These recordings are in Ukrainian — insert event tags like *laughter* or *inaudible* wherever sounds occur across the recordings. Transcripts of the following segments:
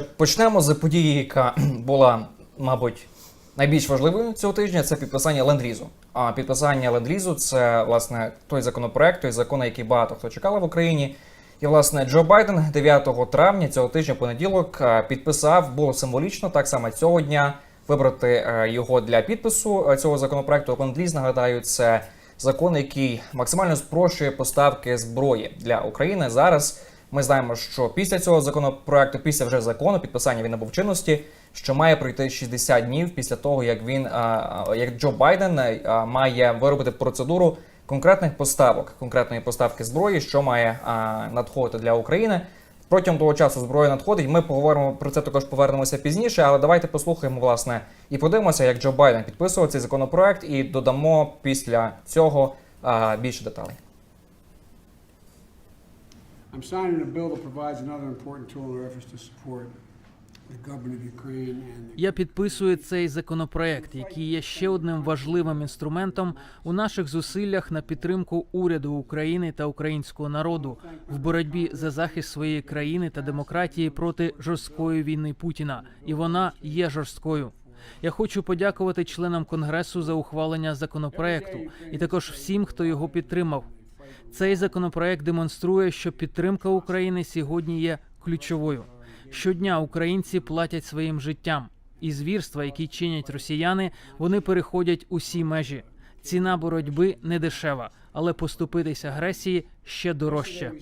Почнемо з події, яка *clears throat* була, мабуть, найбільш важливою цього тижня. Це підписання ленд-лізу. А підписання ленд-лізу – це власне той законопроект, той закон, який багато хто чекали в Україні. І власне Джо Байден 9 травня цього тижня, понеділок, е, підписав було символічно так само цього дня вибрати е, його для підпису е, цього законопроекту. Ленд-ліз, нагадаю, це закон, який максимально спрощує поставки зброї для України. Зараз ми знаємо, що після цього законопроекту, після вже закону, підписання він набув чинності, що має пройти 60 днів після того, як він як Джо Байден має виробити процедуру конкретних поставок, конкретної поставки зброї, що має надходити для України. Протягом того часу зброя надходить. Ми поговоримо про це також повернемося пізніше. Але давайте послухаємо власне і подивимося, як Джо Байден підписував цей законопроект, і додамо після цього більше деталей. I'm signing a bill that provides another important tool in our efforts to support Я підписую цей законопроект, який є ще одним важливим інструментом у наших зусиллях на підтримку уряду України та українського народу в боротьбі за захист своєї країни та демократії проти жорсткої війни Путіна, і вона є жорсткою. Я хочу подякувати членам конгресу за ухвалення законопроекту і також всім, хто його підтримав. Цей законопроект демонструє, що підтримка України сьогодні є ключовою. Щодня українці платять своїм життям, і звірства, які чинять росіяни, вони переходять усі межі. Ціна боротьби не дешева, але поступитись агресії ще дорожче.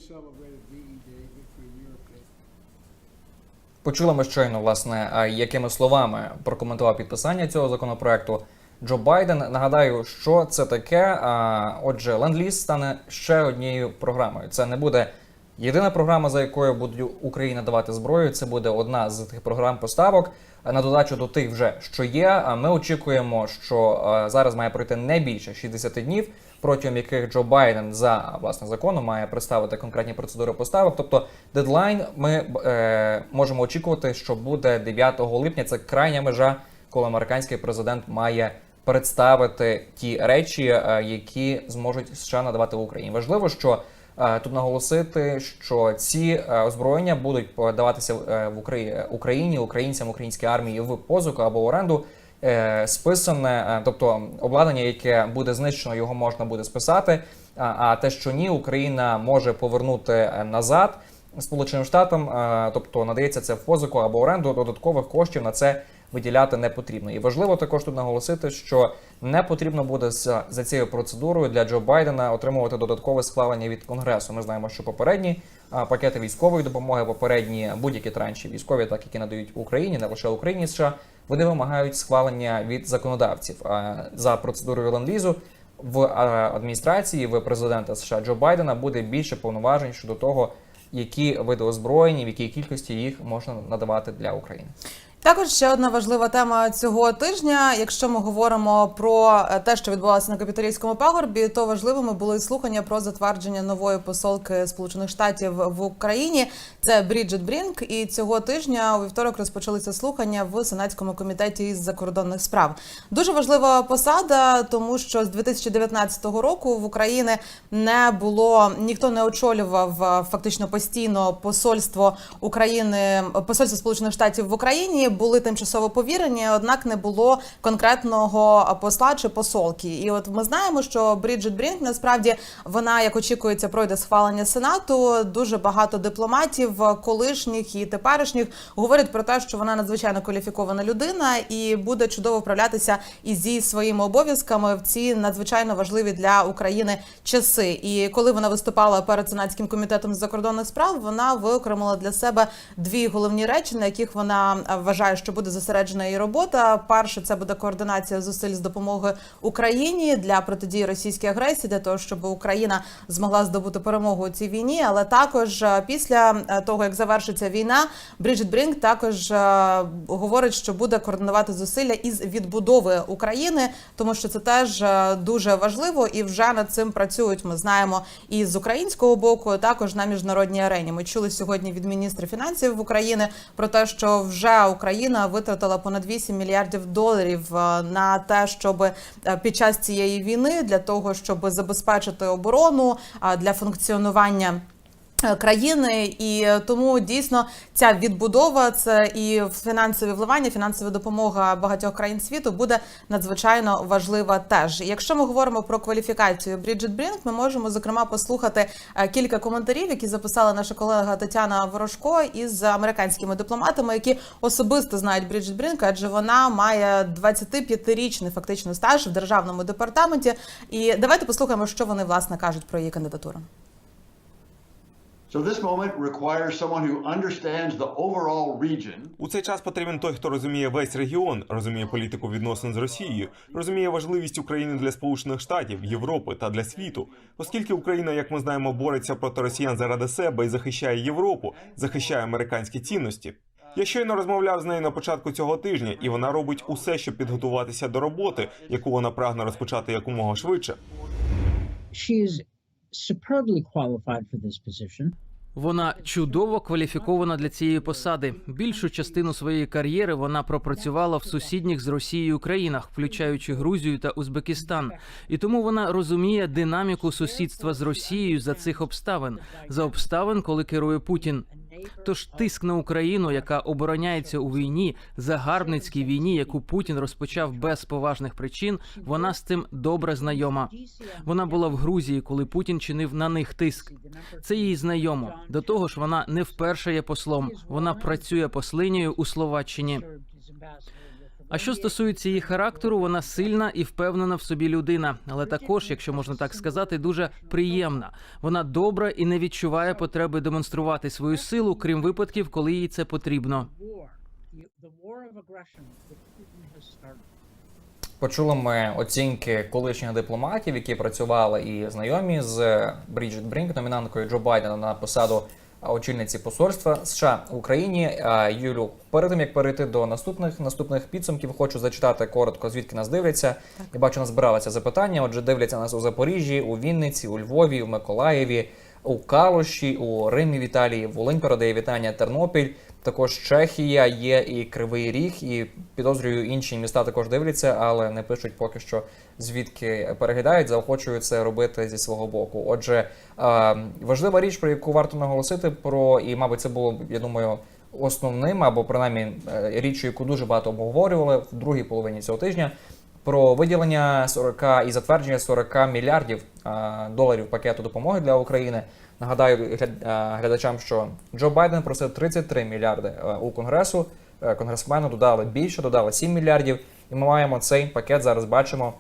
Почули ми щойно, власне, якими словами прокоментував підписання цього законопроекту Джо Байден. Нагадаю, що це таке. А, Отже, ленд-ліз стане ще однією програмою. Це не буде єдина програма, за якою буде Україна давати зброю. Це буде одна з тих програм поставок. На додачу до тих, вже що є. А Ми очікуємо, що зараз має пройти не більше 60 днів, протягом яких Джо Байден за власне законом має представити конкретні процедури поставок. Тобто дедлайн ми е, можемо очікувати, що буде 9 липня. Це крайня межа, коли американський президент має представити ті речі, е, які зможуть США надавати Україні. Важливо, що е, тут наголосити, що ці е, озброєння будуть подаватися в Украї- Україні, українцям, українській армії в позику або оренду. Списане, тобто обладнання, яке буде знищено, його можна буде списати. А, те, що ні, Україна може повернути назад Сполученим Штатам, тобто надається це в позику або оренду, додаткових коштів на це виділяти не потрібно. І важливо також тут наголосити, що не потрібно буде за, за цією процедурою для Джо Байдена отримувати додаткове схвалення від Конгресу. Ми знаємо, що попередні пакети військової допомоги, попередні будь-які транші військові, так які надають Україні, не лише Україні США, вони вимагають схвалення від законодавців. За процедурою ленд-лізу в адміністрації в президента США Джо Байдена буде більше повноважень щодо того, які види озброєння, в якій кількості їх можна надавати для України. Також ще одна важлива тема цього тижня. Якщо ми говоримо про е, те, що відбувалося на капітолійському пагорбі, то важливими були слухання про затвердження нової посолки Сполучених Штатів в Україні. Це Бріджит Брінк. І цього тижня у вівторок розпочалися слухання в сенатському комітеті із закордонних справ. Дуже важлива посада, тому що з 2019 року в Україні не було ніхто не очолював е, фактично постійно посольство України, посольство Сполучених Штатів в Україні були тимчасово повірені, однак не було конкретного посла чи посолки. І от ми знаємо, що Бріджит Брінк насправді вона, як очікується, пройде схвалення сенату. Дуже багато дипломатів, колишніх і теперішніх, говорять про те, що вона надзвичайно кваліфікована людина і буде чудово вправлятися і зі своїми обов'язками в ці надзвичайно важливі для України часи. І коли вона виступала перед сенатським комітетом з закордонних справ, вона виокремила для себе дві головні речі, на яких вона е, вважає, що буде зосереджена її робота. Перше, це буде координація зусиль з допомоги Україні для протидії російській агресії, для того, щоб Україна змогла здобути перемогу у цій війні. Але також е, після е, того, як завершиться війна, Бріджит Брінк також е, говорить, що буде координувати зусилля із відбудови України, тому що це теж дуже важливо і вже над цим працюють. Ми знаємо і з українського боку, також на міжнародній арені. Ми чули сьогодні від міністра фінансів України про те, що вже Україна витратила понад 8 мільярдів доларів е, на те, щоб е, під час цієї війни для того, щоб забезпечити оборону для функціонування. Е, країни, і е, тому дійсно ця відбудова, це і фінансові вливання, фінансова допомога багатьох країн світу буде надзвичайно важлива. Теж якщо ми говоримо про кваліфікацію Бріджит Брінк, ми можемо зокрема послухати е, кілька коментарів, які записала наша колега Тетяна Ворожко із американськими дипломатами, які особисто знають Бріджит Брінк, адже вона має 25-річний фактично стаж в державному департаменті. І давайте послухаємо, що вони власне кажуть про її кандидатуру. У цей час потрібен той, хто розуміє весь регіон, розуміє політику відносин з Росією, розуміє важливість України для Сполучених Штатів, Європи та для світу, оскільки Україна, як ми знаємо, бореться проти росіян заради себе і захищає Європу, захищає американські цінності. Я щойно розмовляв з нею на початку цього тижня, і вона робить усе, щоб підготуватися до роботи, яку вона прагне розпочати якомога швидше. Superbly. Вона чудово кваліфікована для цієї посади. Більшу частину своєї кар'єри вона пропрацювала в сусідніх з Росією країнах, включаючи Грузію та Узбекистан. І тому вона розуміє динаміку сусідства з Росією за цих обставин, за обставин, коли керує Путін. Тож тиск на Україну, яка обороняється у війні, загарбницькій війні, яку Путін розпочав без поважних причин, вона з цим добре знайома. Вона була в Грузії, коли Путін чинив на них тиск. Це їй знайомо. До того ж, вона не вперше є послом. Вона працює послинею у Словаччині. А що стосується її характеру, вона сильна і впевнена в собі людина, але також, якщо можна так сказати, дуже приємна. Вона добра і не відчуває потреби демонструвати свою силу, крім випадків, коли їй це потрібно. Почули ми оцінки колишніх дипломатів, які працювали і знайомі з Бріджит Брінк, номінанткою Джо Байдена на посаду очільниці посольства США в Україні. Юлю, перед тим як перейти до наступних наступних підсумків, хочу зачитати коротко, звідки нас дивляться. Я бачу, назбиралися запитання. Отже, дивляться нас у Запоріжжі, у Вінниці, у Львові, у Миколаєві, у Калуші, у Римі, в Італії, Волинь передає вітання Тернопіль. Також Чехія є і Кривий Ріг, і підозрюю інші міста також дивляться, але не пишуть поки що звідки переглядають. Заохочую це робити зі свого боку. Отже, е, важлива річ, про яку варто наголосити, про і, мабуть, це було, я думаю, основним або принаймні е, річчю, яку дуже багато обговорювали в другій половині цього тижня. Про виділення 40 і затвердження 40 мільярдів доларів пакету допомоги для України. Нагадаю глядачам, що Джо Байден просив 33 мільярди у конгресу. Конгресмену додали більше, додали 7 мільярдів. І ми маємо цей пакет зараз бачимо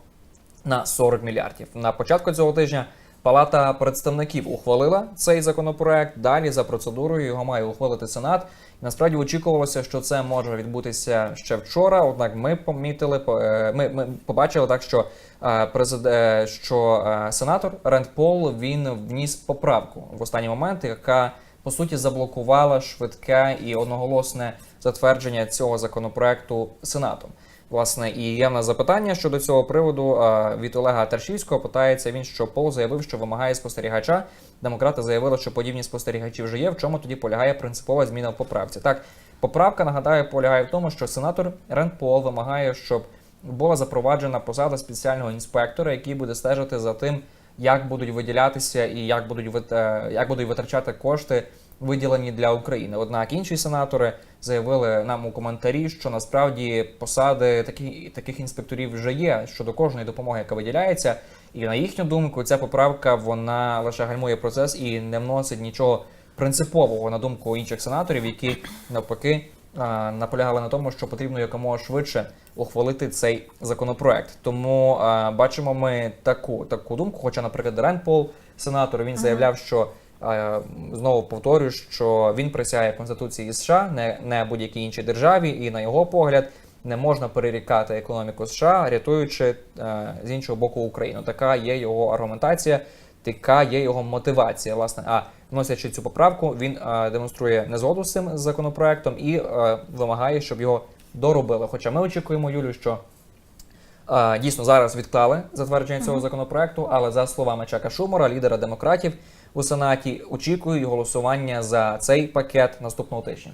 на 40 мільярдів. На початку цього тижня Палата представників ухвалила цей законопроект. Далі за процедурою його має ухвалити Сенат. Насправді очікувалося, що це може відбутися ще вчора. Однак ми помітили, по- е, ми, ми побачили так, що е, президент, е, що сенатор Ренд Пол він вніс поправку в останній момент, яка по суті заблокувала швидке і одноголосне затвердження цього законопроекту Сенатом. Власне, і є в нас запитання щодо цього приводу від Олега Таршівського. Питається він, що Пол заявив, що вимагає спостерігача. Демократи заявили, що подібні спостерігачі вже є. В чому тоді полягає принципова зміна в поправці? Так, поправка нагадаю, полягає в тому, що сенатор Ренд Пол вимагає, щоб була запроваджена посада спеціального інспектора, який буде стежити за тим, як будуть виділятися і як будуть е, як будуть витрачати кошти, виділені для України. Однак інші сенатори заявили нам у коментарі, що насправді посади такі, таких інспекторів вже є щодо кожної допомоги, яка виділяється. І на їхню думку, ця поправка вона лише гальмує процес і не вносить нічого принципового на думку інших сенаторів, які навпаки наполягали на тому, що потрібно якомога швидше ухвалити цей законопроект. Тому а, бачимо ми таку таку думку. Хоча, наприклад, Рен Пол, сенатор, він заявляв, що знову повторюю, що він присягає Конституції США, не, не будь-якій іншій державі, і на його погляд. Не можна перерікати економіку США, рятуючи е, з іншого боку Україну. Така є його аргументація, така є його мотивація. Власне, а вносячи цю поправку, він е, демонструє незгоду з цим законопроектом і е, вимагає, щоб його доробили. Хоча ми очікуємо, Юлю, що дійсно зараз відклали затвердження цього законопроекту, але за словами Чака Шумора, лідера демократів у Сенаті, очікують голосування за цей пакет наступного тижня.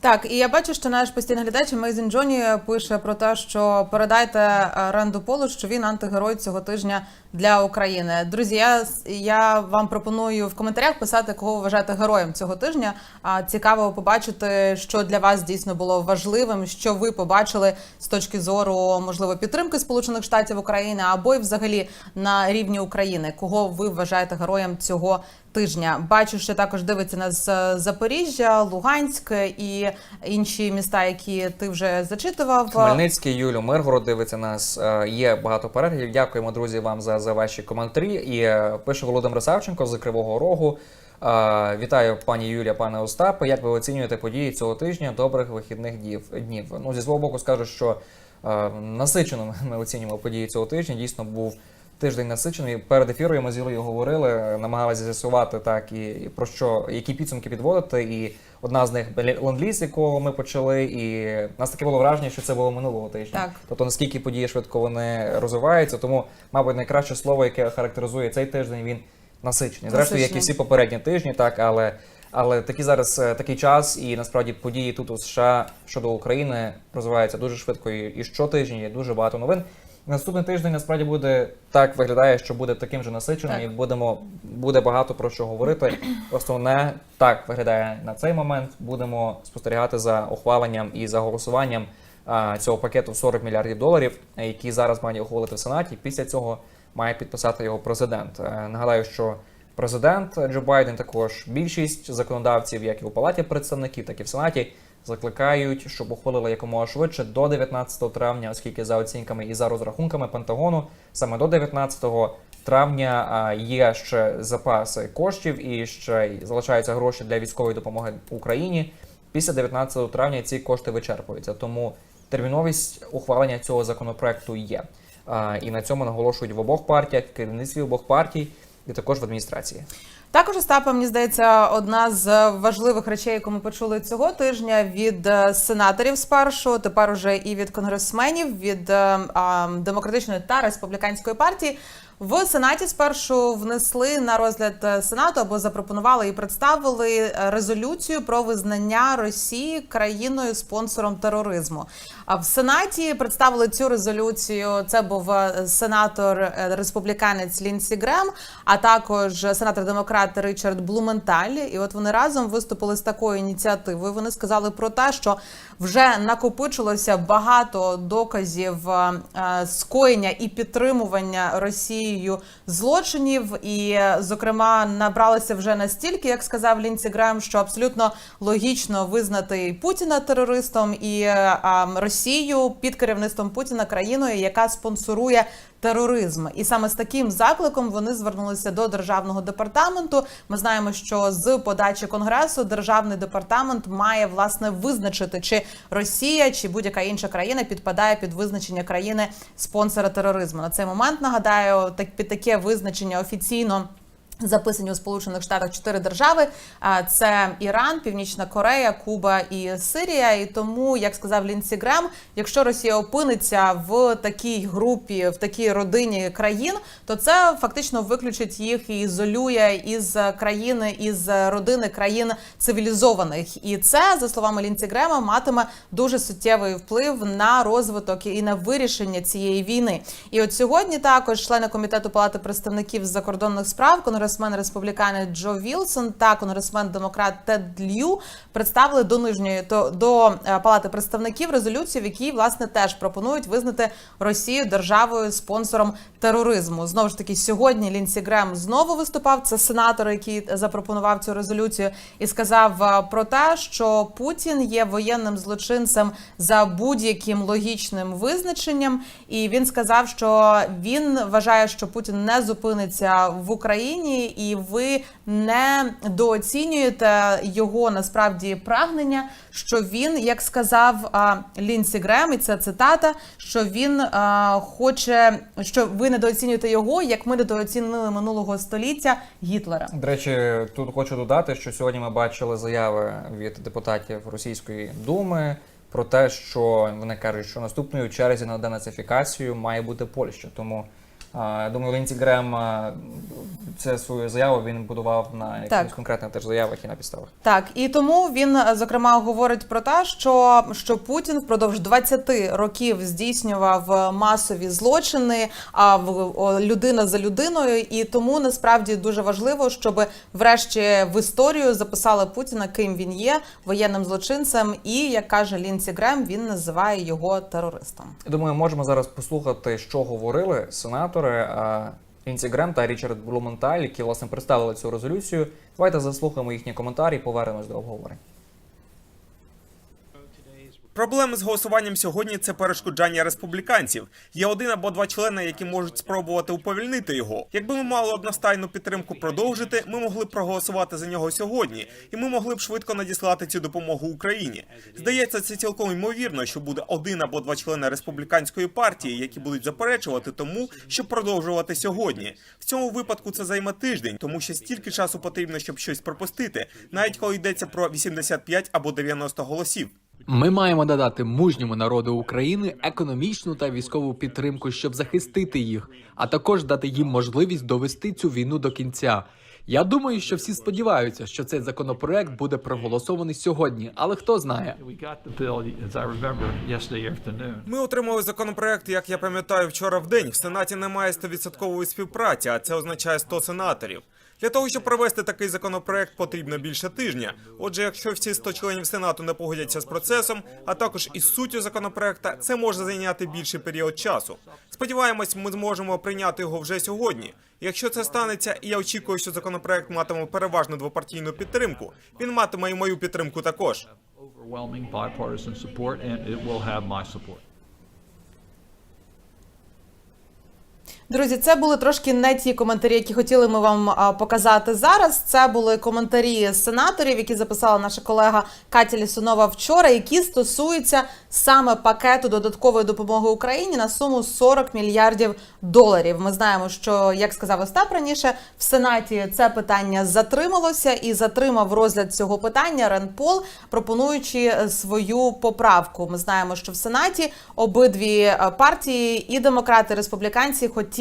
Так, і я бачу, що наш постійний глядач Мейзін Джоні пише про те, що передайте Ренду Полу, що він антигерой цього тижня для України. Друзі, я, я вам пропоную в коментарях писати, кого ви вважаєте героєм цього тижня. А цікаво побачити, що для вас дійсно було важливим, що ви побачили з точки зору можливо підтримки Сполучених Штатів України або й взагалі на рівні України. Кого ви вважаєте героєм цього тижня? Бачу, що також дивиться нас Запоріжжя, Луганськ і інші міста, які ти вже зачитував. Хмельницький, Юлю, Миргород дивиться нас. Е, Є багато переглядів. Дякуємо, друзі, вам за, за ваші коментарі. І е, пише Володимир Савченко з Кривого Рогу. Е, Вітаю, пані Юлія, пане Остапе. Як ви оцінюєте події цього тижня? Добрих вихідних днів. Ну, зі свого боку, скажу, що е, насичено ми оцінюємо події цього тижня. Дійсно був тиждень насичений. Перед ефіром ми з Юлею говорили, намагалися з'ясувати так і, і про що, які підсумки підводити. І одна з них ленд-ліз, якого ми почали, і нас таке було враження, що це було минулого тижня. Так. Тобто наскільки події швидко вони розвиваються, тому, мабуть, найкраще слово, яке характеризує цей тиждень, він насичений. Зрештою, як і всі попередні тижні, так, але, але такий зараз е, такий час, і насправді події тут у США щодо України розвиваються дуже швидко. І, і щотижня є дуже багато новин. Наступний тиждень насправді буде так виглядає, що буде таким же насиченим, Так. і будемо буде багато про що говорити. Просто не так виглядає на цей момент. Будемо спостерігати за ухваленням і за голосуванням а, цього пакету в 40 мільярдів доларів, який зараз має ухвалити в Сенаті. Після цього має підписати його президент. Е, Нагадаю, що президент Джо Байден також більшість законодавців, як і у палаті представників, так і в Сенаті, закликають, щоб ухвалили якомога швидше до 19 травня, оскільки за оцінками і за розрахунками Пентагону саме до 19 травня є ще запаси коштів і ще залишаються гроші для військової допомоги Україні. Після 19 травня ці кошти вичерпуються. Тому терміновість ухвалення цього законопроекту є. І на цьому наголошують в обох партіях, керівництві обох партій і також в адміністрації. Також Остапа, мені здається, одна з важливих речей, яку ми почули цього тижня від е, сенаторів спершу, тепер уже і від конгресменів, від е, демократичної та республіканської партії. В сенаті спершу внесли на розгляд е, сенату або запропонували і представили е, резолюцію про визнання Росії країною спонсором тероризму. А в сенаті представили цю резолюцію. Це був е, сенатор республіканець Лінсі Грем, а також сенатор демократ Ричард Блументаль. І от вони разом виступили з такою ініціативою. Вони сказали про те, що вже накопичилося багато доказів скоєння і підтримування Росією злочинів, і, зокрема, набралися вже настільки, як сказав Лінці Грем, що абсолютно логічно визнати Путіна терористом і е, а, Росію під керівництвом Путіна країною, яка спонсорує тероризм. І саме з таким закликом вони звернулися до державного департаменту. Ми знаємо, що з подачі конгресу державний департамент має власне визначити, чи Росія чи будь-яка інша країна підпадає під визначення країни спонсора тероризму. На цей момент нагадаю, так під таке визначення офіційно. Записані у Сполучених Штатах чотири держави: це Іран, Північна Корея, Куба і Сирія. І тому, як сказав Лінсі Грем, якщо Росія опиниться в такій групі, в такій родині країн, то це фактично виключить їх і ізолює із країни, із родини країн цивілізованих. І це, за словами Лінсі Грема, матиме дуже суттєвий вплив на розвиток і на вирішення цієї війни. І от сьогодні також члени комітету палати представників закордонних справ, конгресмен республіканець Джо Вілсон та конгресмен демократ Тед Лью представили до нижньої то до е, палати представників резолюцію, в якій власне теж пропонують визнати Росію державою спонсором тероризму. Знову ж таки, сьогодні Лінсі Грем знову виступав. Це сенатор, який запропонував цю резолюцію, і сказав е, про те, що Путін є воєнним злочинцем за будь-яким логічним визначенням. І він сказав, що він вважає, що Путін не зупиниться в Україні, і ви не дооцінюєте його насправді прагнення. Що він, як сказав Лінсі Грем, і це цитата, що він хоче, що ви недооцінюєте його, як ми недооцінили минулого століття Гітлера. До речі, тут хочу додати, що сьогодні ми бачили заяви від депутатів Російської думи про те, що вони кажуть, що наступною в черзі на денацифікацію має бути Польща. Тому я думаю, Лінці Грем це свою заяву він будував на якихось конкретних теж заявах і на підставах. Так, і тому він е, зокрема говорить про те, що, що Путін впродовж 20 років здійснював е, масові злочини, а в людина за людиною. І тому насправді дуже важливо, щоб врешті в історію записали Путіна, ким він є, воєнним злочинцем. І як каже Лінсі Грем, він називає його терористом. Думаю, можемо зараз послухати, що говорили сенатори а, Лінсі Грем та Річард Блументаль, які власне представили цю резолюцію. Давайте заслухаємо їхні коментарі і повернемось до обговорень. Проблеми з голосуванням сьогодні це перешкоджання республіканців. Є один або два члени, які можуть спробувати уповільнити його. Якби ми мали одностайну підтримку продовжити, ми могли б проголосувати за нього сьогодні, і ми могли б швидко надіслати цю допомогу Україні. Здається, це цілком ймовірно, що буде один або два члени республіканської партії, які будуть заперечувати тому, щоб продовжувати сьогодні. В цьому випадку це займе тиждень, тому що стільки часу потрібно, щоб щось пропустити, навіть коли йдеться про 85 або 90 голосів. Ми маємо додати мужньому народу України економічну та військову підтримку, щоб захистити їх, а також дати їм можливість довести цю війну до кінця. Я думаю, що всі сподіваються, що цей законопроект буде проголосований сьогодні, але хто знає. Ми отримали законопроект, як я пам'ятаю, вчора в день. В сенаті немає 100% співпраці, а це означає 100 сенаторів. Для того, щоб провести такий законопроект, потрібно більше тижня. Отже, якщо всі 100 членів сенату не погодяться з процесом, а також із суттю законопроекта, це може зайняти більший період часу. Сподіваємось, ми зможемо прийняти його вже сьогодні. Якщо це станеться, і я очікую, що законопроект матиме переважно двопартійну підтримку, він матиме і мою підтримку також. Друзі, це були трошки не ті коментарі, які хотіли ми вам показати зараз. Це були коментарі сенаторів, які записала наша колега Катя Лісунова вчора, які стосуються саме пакету додаткової допомоги Україні на суму 40 мільярдів доларів. Ми знаємо, що як сказав Остап раніше, в Сенаті це питання затрималося і затримав розгляд цього питання Рен Пол, пропонуючи е, свою поправку. Ми знаємо, що в Сенаті обидві е, партії, і демократи, і республіканці, хотіли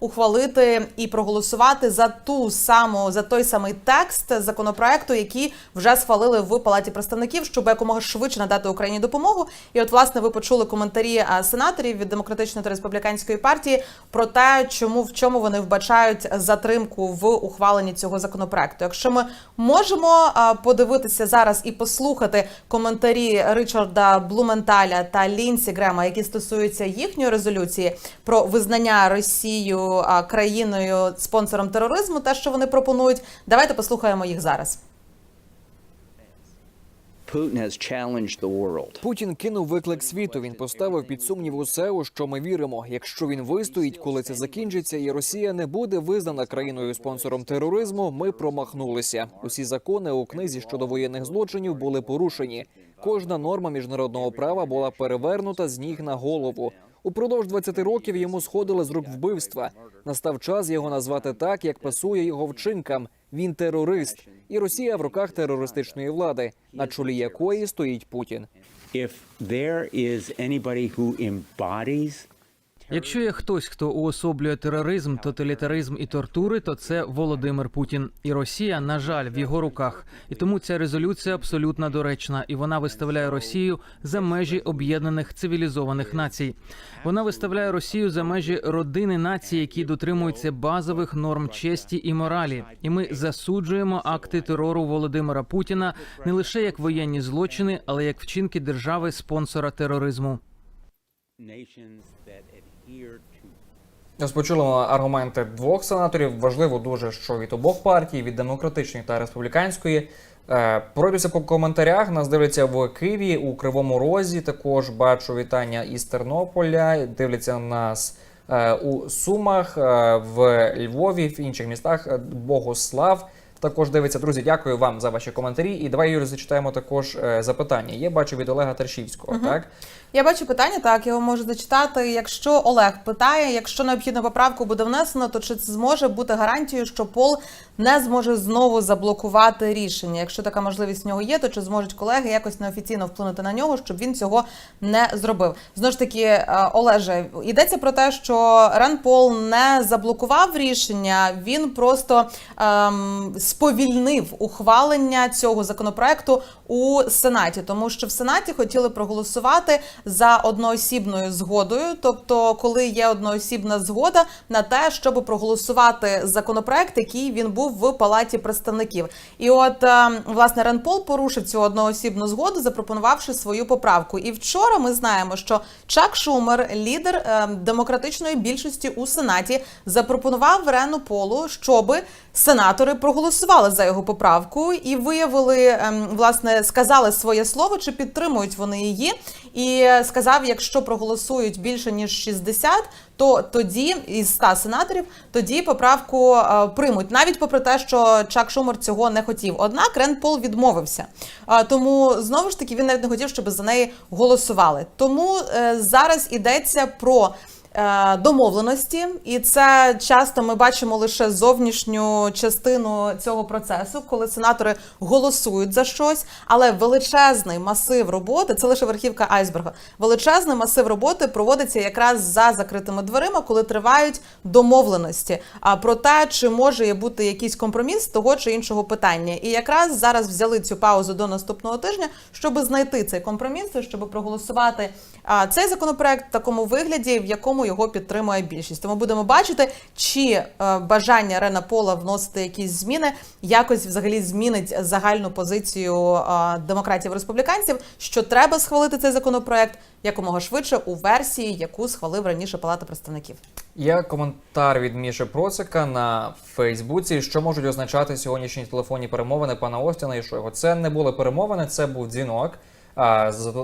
ухвалити і проголосувати за ту саму за той самий текст законопроекту, який вже схвалили в Палаті представників, щоб якомога швидше надати Україні допомогу. І от власне ви почули коментарі е, сенаторів від демократичної та республіканської партії про те, чому в чому вони вбачають затримку в ухваленні цього законопроекту. Якщо ми можемо е, подивитися зараз і послухати коментарі Ричарда Блументаля та Лінсі Грема, які стосуються їхньої резолюції про визнання Росію країною спонсором тероризму, те, що вони пропонують, давайте послухаємо їх зараз. Путін кинув виклик світу. Він поставив під сумнів усе, у що ми віримо. Якщо він вистоїть, коли це закінчиться, і Росія не буде визнана країною спонсором тероризму, ми промахнулися. Усі закони у книзі щодо воєнних злочинів були порушені. Кожна норма міжнародного права була перевернута з ніг на голову. Упродовж 20 років йому сходили з рук вбивства. Настав час його назвати так, як пасує його вчинкам. Він терорист, і Росія в руках терористичної влади, на чолі якої стоїть Путін. if there is anybody Якщо є хтось, хто уособлює тероризм, тоталітаризм і тортури, то це Володимир Путін. І Росія, на жаль, в його руках. І тому ця резолюція абсолютно доречна, і вона виставляє Росію за межі об'єднаних цивілізованих націй. Вона виставляє Росію за межі родини націй, які дотримуються базових норм честі і моралі. І ми засуджуємо акти терору Володимира Путіна не лише як воєнні злочини, але як вчинки держави спонсора тероризму. nations Розпочули аргументи двох сенаторів. Важливо дуже, що від обох партій, від демократичної та республіканської. Е, Пройдуся по коментарях. Нас дивляться в Києві у Кривому Розі. Також бачу вітання із Тернополя. Дивляться нас е, у Сумах, е, в Львові, в інших містах. Богослав. Також дивиться. Друзі, дякую вам за ваші коментарі. І давай Юрій зачитаємо також е, запитання. Є бачу від Олега Тершівського. Так Я бачу питання, так його можу зачитати. Якщо Олег питає, якщо необхідна поправку буде внесено, то чи це зможе бути гарантією, що Пол не зможе знову заблокувати рішення? Якщо така можливість в нього є, то чи зможуть колеги якось неофіційно вплинути на нього, щоб він цього не зробив? Знову ж таки, е, Олеже, йдеться про те, що Рен Пол не заблокував рішення, він просто ем, сповільнив ухвалення цього законопроекту у Сенаті, тому що в Сенаті хотіли проголосувати за одноосібною згодою. Тобто, коли є одноосібна згода на те, щоб проголосувати законопроект, який він був в палаті представників. І от е, власне Рен Пол порушив цю одноосібну згоду, запропонувавши свою поправку. І вчора ми знаємо, що Чак Шумер, лідер е, демократичної більшості у Сенаті, запропонував Рену Полу, щоб сенатори проголосували за його поправку і виявили ем, власне, сказали своє слово, чи підтримують вони її. І сказав, якщо проголосують більше ніж 60, то тоді із 100 сенаторів тоді поправку е, приймуть, навіть попри те, що Чак Шумер цього не хотів. Однак Рен Пол відмовився. Тому знову ж таки він навіть не хотів, щоб за неї голосували. Тому е, зараз йдеться про. Е, Домовленості, і це часто ми бачимо лише зовнішню частину цього процесу, коли сенатори голосують за щось, але величезний масив роботи це лише верхівка айсберга. Величезний масив роботи проводиться якраз за закритими дверима, коли тривають домовленості. А про те, чи може бути якийсь компроміс того чи іншого питання. І якраз зараз взяли цю паузу до наступного тижня, щоб знайти цей компроміс, щоб проголосувати цей законопроект в такому вигляді, в якому його підтримує більшість. Тому будемо бачити, чи е, бажання Рена Пола вносити якісь зміни якось взагалі змінить загальну позицію е, демократів республіканців, що треба схвалити цей законопроект якомога швидше у версії, яку схвалив раніше Палата представників. Є коментар від Міші Процика на Фейсбуці, що можуть означати сьогоднішні телефонні перемовини пана Остіна і Шойгу. Це не були перемовини, це був дзвінок.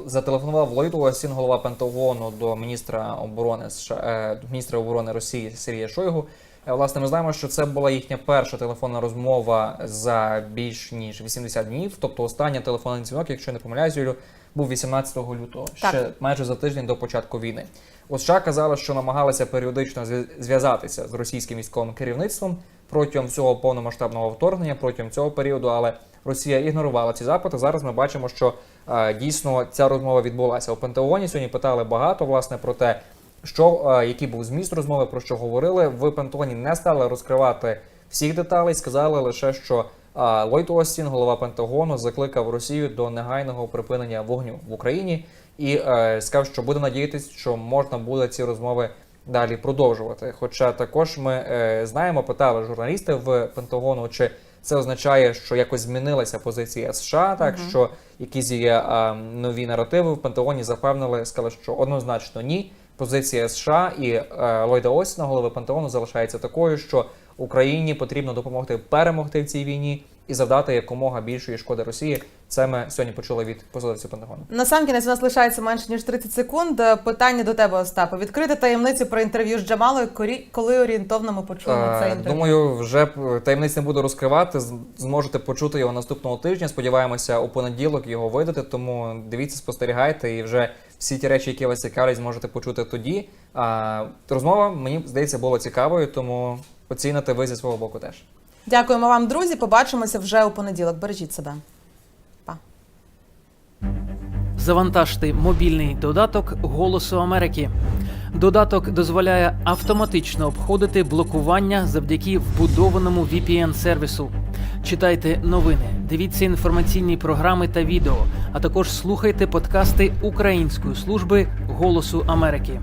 Зателефонував Ллойд Остін, голова Пентагону, до міністра оборони США, е, міністра оборони Росії Сергія Шойгу. Е, Власне, ми знаємо, що це була їхня перша телефонна розмова за більш ніж 80 днів. Тобто, останній телефонний дзвінок, якщо не помиляюсь, Юлю, був 18 лютого, Так. ще майже за тиждень до початку війни. От США казали, що намагалися періодично зв'язатися з російським військовим керівництвом протягом всього повномасштабного вторгнення, протягом цього періоду, але Росія ігнорувала ці запити. Зараз ми бачимо, що е, дійсно ця розмова відбулася у Пентагоні. Сьогодні питали багато власне про те, що е, який був зміст розмови, про що говорили. В Пентагоні не стали розкривати всіх деталей, сказали лише, що е, Ллойд Остін, голова Пентагону, закликав Росію до негайного припинення вогню в Україні і сказав, що буде надіятися, що можна буде ці розмови далі продовжувати. Хоча також ми е, знаємо, питали журналісти в Пентагону, чи це означає, що якось змінилася позиція США, так що якісь є а, нові наративи в Пентагоні запевнили, сказали, що однозначно ні. Позиція США і а, Ллойда Осіна, голови Пентагону, залишається такою, що Україні потрібно допомогти перемогти в цій війні і завдати якомога більшої шкоди Росії. Це ми сьогодні почули від посадовців Пентагону. Насамкінець у нас лишається менше ніж 30 секунд. Е, Питання до тебе, Остапе. Відкрити таємницю про інтерв'ю з Джамалою, корі- коли орієнтовно ми почуємо це Е, інтерв'ю. Думаю, вже п- таємниць не буду розкривати. Зможете почути його наступного тижня. Сподіваємося, у понеділок його видати. Тому дивіться, спостерігайте, і вже всі ті речі, які вас цікавлять, зможете почути тоді. А, розмова мені здається була цікавою, тому оціните ви зі свого боку теж. Дякуємо вам, друзі. Побачимося вже у понеділок. Бережіть себе. Па. Завантажте мобільний додаток Голосу Америки. Додаток дозволяє автоматично обходити блокування завдяки вбудованому VPN-сервісу. Читайте новини, дивіться інформаційні програми та відео, а також слухайте подкасти Української служби Голосу Америки.